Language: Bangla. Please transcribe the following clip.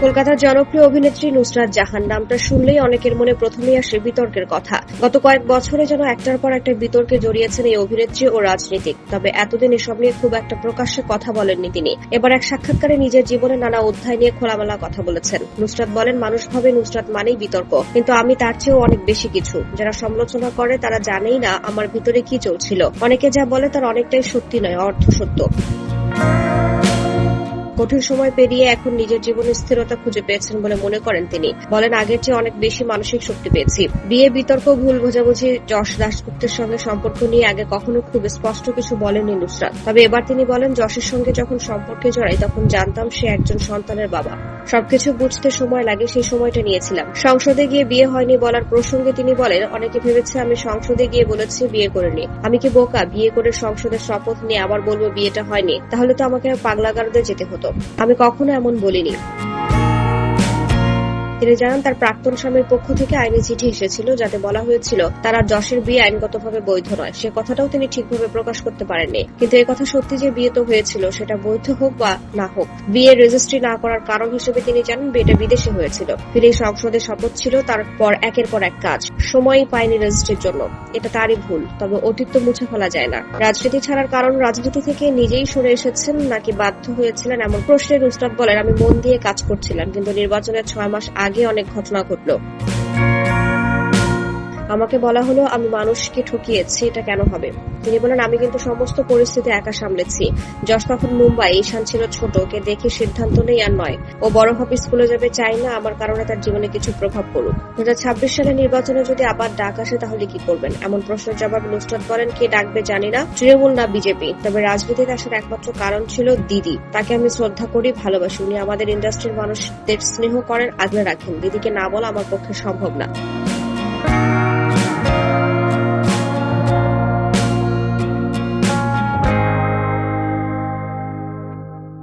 কলকাতার জনপ্রিয় অভিনেত্রী নুসরাত জাহান। নামটা শুনলেই অনেকের মনে প্রথমেই আসে বিতর্কের কথা। গত কয়েক বছরে যেন একটার পর একটা বিতর্কে জড়িয়েছেন এই অভিনেত্রী ও রাজনীতিক। তবে এতদিন এসব নিয়ে খুব একটা প্রকাশ্যে কথা বলেননি তিনি। এবার এক সাক্ষাৎকারে নিজের জীবনে নানা অধ্যায় নিয়ে খোলামেলা কথা বলেছেন। নুসরাত বলেন, মানুষ ভাবে নুসরাত মানেই বিতর্ক। কিন্তু আমি তার চেয়েও অনেক বেশি কিছু। যারা সমালোচনা করে তারা জানেই না আমার ভিতরে কি চলছিল। অনেকে যা বলে তার অনেকটাই সত্যি নয় অর্ধ সত্য। কঠিন সময় পেরিয়ে এখন নিজের জীবনে স্থিরতা খুঁজে পেয়েছেন বলে মনে করেন তিনি। বলেন, আগের চেয়ে অনেক বেশি মানসিক শক্তি পেয়েছি। বিয়ে, বিতর্ক, ভুল বোঝাবুঝি, যশ দাসগুপ্তের সঙ্গে সম্পর্ক নিয়ে আগে কখনো খুব স্পষ্ট কিছু বলেননি নুসরাত। তবে এবার তিনি বলেন, যশের সঙ্গে যখন সম্পর্কে জড়াই, তখন জানতাম সে একজন সন্তানের বাবা। সবকিছু বুঝতে সময় লাগে, সেই সময়টা নিয়েছিলাম। সংসদে গিয়ে বিয়ে হয়নি বলার প্রসঙ্গে তিনি বলেন, অনেকে ভেবেছে আমি সংসদে গিয়ে বলেছি বিয়ে করিনি। আমি কি বোকা? বিয়ে করে সংসদের শপথ নিয়ে আবার বলব বিয়েটা হয়নি? তাহলে তো আমাকে পাগলাগারদে যেতে হতো। আমি কখনো এমন বলিনি। তিনি জানান, তার প্রাক্তন স্বামীর পক্ষ থেকে আইনি চিঠি এসেছিল যাতে বলা হয়েছিল তার আর যশের বিয়ে আইনগতভাবে বৈধ নয়। সে কথাটাও তিনি ঠিকভাবে প্রকাশ করতে পারেননি। কিন্তু এই কথা সত্যি যে বিয়ে তো হয়েছিল, সেটা বৈধ হোক বা না হোক বিয়ে রেজিস্ট্রি না করার কারণ হিসেবে তিনি জানান বিয়েটা বিদেশে হয়েছিল। তিনি সংসদে শপথ ছিল, তারপর একের পর এক কাজ, সময়ই পায়নি রেজিস্ট্রির জন্য। এটা তারই ভুল, তবে অতীত মুছে ফেলা যায় না। রাজনীতি ছাড়ার কারণ রাজনীতি থেকে নিজেই সরে এসেছেন নাকি বাধ্য হয়েছিলেন এমন প্রশ্নের উস্তাদ বলেন, আমি মন দিয়ে কাজ করছিলাম, কিন্তু নির্বাচনের ছয় মাস আগে অনেক ঘটনা ঘটলো। আমাকে বলা হলো, আমি মানুষকে ঠকিয়েছি, এটা কেন হবে? তিনি বলেন, আমি কিন্তু সমস্ত পরিস্থিতি একা সামলেছি। যশ তখন মুম্বাই, ঈশান ছিল ছোট, ওকে দেখে সিদ্ধান্ত নেই আর নয়। ও বড় হবে স্কুলে যাবে, চাই না আমার কারণে তার জীবনে কিছু প্রভাব পড়ুক। দু সালে নির্বাচনে যদি আবার ডাক আসে, তাহলে কি করবেন? এমন প্রশ্নের জবাব নুসরাত বলেন কে ডাকবে জানি না। তৃণমূল না বিজেপি। তবে রাজনীতিতে আসার একমাত্র কারণ ছিল দিদি। তাকে আমি শ্রদ্ধা করি, ভালোবাসি। উনি আমাদের ইন্ডাস্ট্রির মানুষদের স্নেহ করেন আগলে রাখেন। দিদিকে না বলা আমার পক্ষে সম্ভব না।